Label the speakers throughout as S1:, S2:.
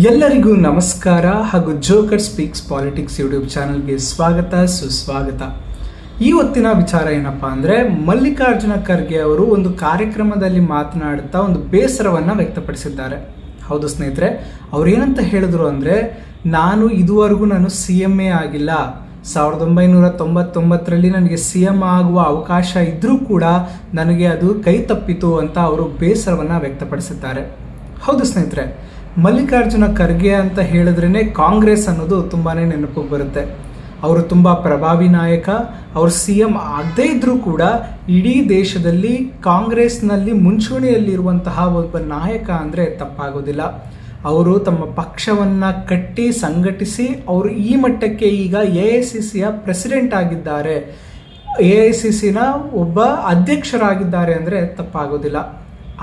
S1: ಎಲ್ಲರಿಗೂ ನಮಸ್ಕಾರ ಹಾಗೂ ಜೋಕರ್ ಸ್ಪೀಕ್ಸ್ ಪಾಲಿಟಿಕ್ಸ್ ಯೂಟ್ಯೂಬ್ ಚಾನಲ್ಗೆ ಸ್ವಾಗತ, ಸುಸ್ವಾಗತ. ಈ ಹೊತ್ತಿನ ವಿಚಾರ ಏನಪ್ಪಾ ಅಂದರೆ, ಮಲ್ಲಿಕಾರ್ಜುನ ಖರ್ಗೆ ಅವರು ಒಂದು ಕಾರ್ಯಕ್ರಮದಲ್ಲಿ ಮಾತನಾಡುತ್ತಾ ಒಂದು ಬೇಸರವನ್ನು ವ್ಯಕ್ತಪಡಿಸಿದ್ದಾರೆ. ಹೌದು ಸ್ನೇಹಿತರೆ ಏನಂತ ಹೇಳಿದ್ರು ಅಂದರೆ, ನಾನು ಇದುವರೆಗೂ ನಾನು ಸಿ ಎಂ ಎ ಆಗಿಲ್ಲ. ಸಾವಿರದ ಒಂಬೈನೂರ ತೊಂಬತ್ತೊಂಬತ್ತರಲ್ಲಿ ನನಗೆ ಸಿ ಎಂ ಆಗುವ ಅವಕಾಶ ಇದ್ದರೂ ಕೂಡ ನನಗೆ ಅದು ಕೈ ತಪ್ಪಿತು ಅಂತ ಅವರು ಬೇಸರವನ್ನು ವ್ಯಕ್ತಪಡಿಸಿದ್ದಾರೆ. ಹೌದು ಸ್ನೇಹಿತರೆ ಮಲ್ಲಿಕಾರ್ಜುನ ಖರ್ಗೆ ಅಂತ ಹೇಳಿದ್ರೇ ಕಾಂಗ್ರೆಸ್ ಅನ್ನೋದು ತುಂಬಾ ನೆನಪಿಗೆ ಬರುತ್ತೆ. ಅವರು ತುಂಬ ಪ್ರಭಾವಿ ನಾಯಕ, ಅವರು ಸಿ ಎಂ ಆಗದೇ ಇದ್ದರೂ ಕೂಡ ಇಡೀ ದೇಶದಲ್ಲಿ ಕಾಂಗ್ರೆಸ್ನಲ್ಲಿ ಮುಂಚೂಣಿಯಲ್ಲಿರುವಂತಹ ಒಬ್ಬ ನಾಯಕ ಅಂದರೆ ತಪ್ಪಾಗೋದಿಲ್ಲ. ಅವರು ತಮ್ಮ ಪಕ್ಷವನ್ನು ಕಟ್ಟಿ ಸಂಘಟಿಸಿ ಅವರು ಈ ಮಟ್ಟಕ್ಕೆ ಈಗ ಎ ಐ ಸಿ ಸಿಯ ಪ್ರೆಸಿಡೆಂಟ್ ಆಗಿದ್ದಾರೆ. ಎ ಐ ಸಿ ಸಿನ ಒಬ್ಬ ಅಧ್ಯಕ್ಷರಾಗಿದ್ದಾರೆ ಅಂದರೆ ತಪ್ಪಾಗೋದಿಲ್ಲ.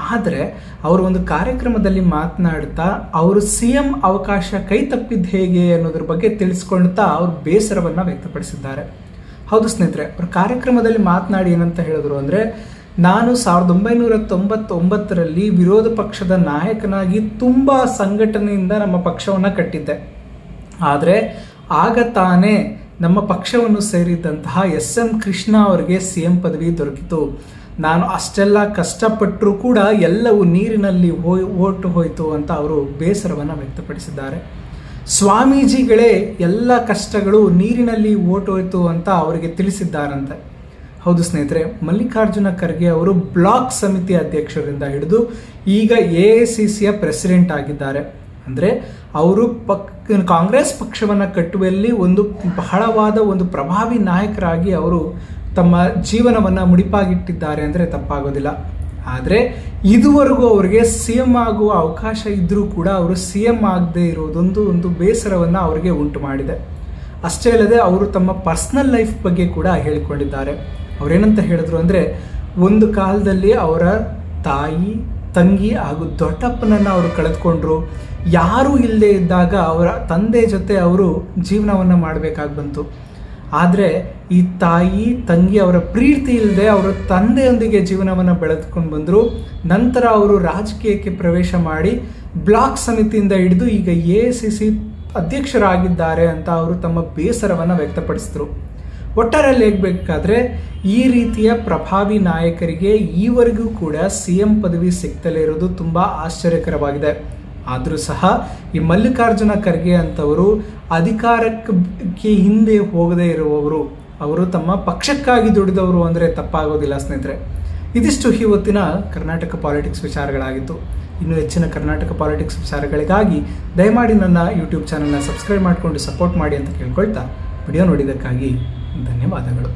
S1: ಆದರೆ ಅವರು ಒಂದು ಕಾರ್ಯಕ್ರಮದಲ್ಲಿ ಮಾತನಾಡ್ತಾ ಅವರು ಸಿ ಎಂ ಅವಕಾಶ ಕೈ ತಪ್ಪಿದ್ದು ಹೇಗೆ ಅನ್ನೋದ್ರ ಬಗ್ಗೆ ತಿಳಿಸ್ಕೊಳ್ತಾ ಅವರು ಬೇಸರವನ್ನು ವ್ಯಕ್ತಪಡಿಸಿದ್ದಾರೆ. ಹೌದು ಸ್ನೇಹಿತರೆ, ಅವ್ರ ಕಾರ್ಯಕ್ರಮದಲ್ಲಿ ಮಾತನಾಡಿ ಏನಂತ ಹೇಳಿದ್ರು ಅಂದರೆ, ನಾನು ಸಾವಿರದ ಒಂಬೈನೂರ ತೊಂಬತ್ತೊಂಬತ್ತರಲ್ಲಿ ವಿರೋಧ ಪಕ್ಷದ ನಾಯಕನಾಗಿ ತುಂಬ ಸಂಘಟನೆಯಿಂದ ನಮ್ಮ ಪಕ್ಷವನ್ನು ಕಟ್ಟಿದ್ದೆ. ಆದರೆ ಆಗ ತಾನೇ ನಮ್ಮ ಪಕ್ಷವನ್ನು ಸೇರಿದ್ದಂತಹ ಎಸ್ ಎಂ ಕೃಷ್ಣ ಅವರಿಗೆ ಸಿ ಎಂ ಪದವಿ ದೊರಕಿತು. ನಾನು ಅಷ್ಟೆಲ್ಲ ಕಷ್ಟಪಟ್ಟರೂ ಕೂಡ ಎಲ್ಲವೂ ನೀರಿನಲ್ಲಿ ಹೋಯ್ ಓಟು ಹೋಯಿತು ಅಂತ ಅವರು ಬೇಸರವನ್ನು ವ್ಯಕ್ತಪಡಿಸಿದ್ದಾರೆ. ಸ್ವಾಮೀಜಿಗಳೇ ಎಲ್ಲ ಕಷ್ಟಗಳು ನೀರಿನಲ್ಲಿ ಓಟೋಯ್ತು ಅಂತ ಅವರಿಗೆ ತಿಳಿಸಿದ್ದಾರಂತೆ. ಹೌದು ಸ್ನೇಹಿತರೆ, ಮಲ್ಲಿಕಾರ್ಜುನ ಖರ್ಗೆ ಅವರು ಬ್ಲಾಕ್ ಸಮಿತಿ ಅಧ್ಯಕ್ಷರಿಂದ ಹಿಡಿದು ಈಗ ಎ ಐ ಸಿ ಸಿಯ ಪ್ರೆಸಿಡೆಂಟ್ ಆಗಿದ್ದಾರೆ. ಅಂದರೆ ಅವರು ಪಕ್, ಕಾಂಗ್ರೆಸ್ ಪಕ್ಷವನ್ನು ಕಟ್ಟುವಲ್ಲಿ ಒಂದು ಬಹಳವಾದ ಒಂದು ಪ್ರಭಾವಿ ನಾಯಕರಾಗಿ ಅವರು ತಮ್ಮ ಜೀವನವನ್ನು ಮುಡಿಪಾಗಿಟ್ಟಿದ್ದಾರೆ ಅಂದರೆ ತಪ್ಪಾಗೋದಿಲ್ಲ. ಆದರೆ ಇದುವರೆಗೂ ಅವರಿಗೆ ಸಿ ಎಂ ಆಗುವ ಅವಕಾಶ ಇದ್ದರೂ ಕೂಡ ಅವರು ಸಿ ಎಂ ಆಗದೇ ಇರೋದೊಂದು ಒಂದು ಬೇಸರವನ್ನು ಅವರಿಗೆ ಉಂಟು ಮಾಡಿದೆ. ಅಷ್ಟೇ ಅಲ್ಲದೆ ಅವರು ತಮ್ಮ ಪರ್ಸ್ನಲ್ ಲೈಫ್ ಬಗ್ಗೆ ಕೂಡ ಹೇಳಿಕೊಂಡಿದ್ದಾರೆ. ಅವರೇನಂತ ಹೇಳಿದ್ರು ಅಂದರೆ, ಒಂದು ಕಾಲದಲ್ಲಿ ಅವರ ತಾಯಿ, ತಂಗಿ ಹಾಗೂ ದೊಡ್ಡಪ್ಪನನ್ನು ಅವರು ಕಳೆದುಕೊಂಡ್ರು. ಯಾರೂ ಇಲ್ಲದೆ ಇದ್ದಾಗ ಅವರ ತಂದೆ ಜೊತೆ ಅವರು ಜೀವನವನ್ನು ಮಾಡಬೇಕಾಗಿ ಬಂತು. ಆದರೆ ಈ ತಾಯಿ, ತಂಗಿ ಅವರ ಪ್ರೀತಿ ಇಲ್ಲದೆ ಅವರ ತಂದೆಯೊಂದಿಗೆ ಜೀವನವನ್ನು ಬೆಳೆದುಕೊಂಡು ಬಂದರು. ನಂತರ ಅವರು ರಾಜಕೀಯಕ್ಕೆ ಪ್ರವೇಶ ಮಾಡಿ ಬ್ಲಾಕ್ ಸಮಿತಿಯಿಂದ ಹಿಡಿದು ಈಗ ಎ ಸಿ ಸಿ ಅಧ್ಯಕ್ಷರಾಗಿದ್ದಾರೆ ಅಂತ ಅವರು ತಮ್ಮ ಬೇಸರವನ್ನು ವ್ಯಕ್ತಪಡಿಸಿದ್ರು. ಒಟ್ಟಾರೆಯಲ್ಲಿ ಹೇಗಬೇಕಾದ್ರೆ ಈ ರೀತಿಯ ಪ್ರಭಾವಿ ನಾಯಕರಿಗೆ ಈವರೆಗೂ ಕೂಡ ಸಿ ಎಂ ಪದವಿ ಸಿಗ್ತಲೇ ಇರೋದು ತುಂಬ ಆಶ್ಚರ್ಯಕರವಾಗಿದೆ. ಆದರೂ ಸಹ ಈ ಮಲ್ಲಿಕಾರ್ಜುನ ಖರ್ಗೆ ಅಂತವರು ಅಧಿಕಾರಕ್ಕೆ ಹಿಂದೆ ಹೋಗದೇ ಇರುವವರು. ಅವರು ತಮ್ಮ ಪಕ್ಷಕ್ಕಾಗಿ ದುಡಿದವರು ಅಂದರೆ ತಪ್ಪಾಗೋದಿಲ್ಲ ಸ್ನೇಹಿತರೆ. ಇದಿಷ್ಟು ಇವತ್ತಿನ ಕರ್ನಾಟಕ ಪಾಲಿಟಿಕ್ಸ್ ವಿಚಾರಗಳಾಗಿತ್ತು. ಇನ್ನು ಹೆಚ್ಚಿನ ಕರ್ನಾಟಕ ಪಾಲಿಟಿಕ್ಸ್ ವಿಚಾರಗಳಿಗಾಗಿ ದಯಮಾಡಿ ನನ್ನ ಯೂಟ್ಯೂಬ್ ಚಾನಲ್ನ ಸಬ್ಸ್ಕ್ರೈಬ್ ಮಾಡಿಕೊಂಡು ಸಪೋರ್ಟ್ ಮಾಡಿ ಅಂತ ಕೇಳ್ಕೊಳ್ತಾ ವಿಡಿಯೋ ನೋಡಿದ್ದಕ್ಕಾಗಿ ಧನ್ಯವಾದಗಳು.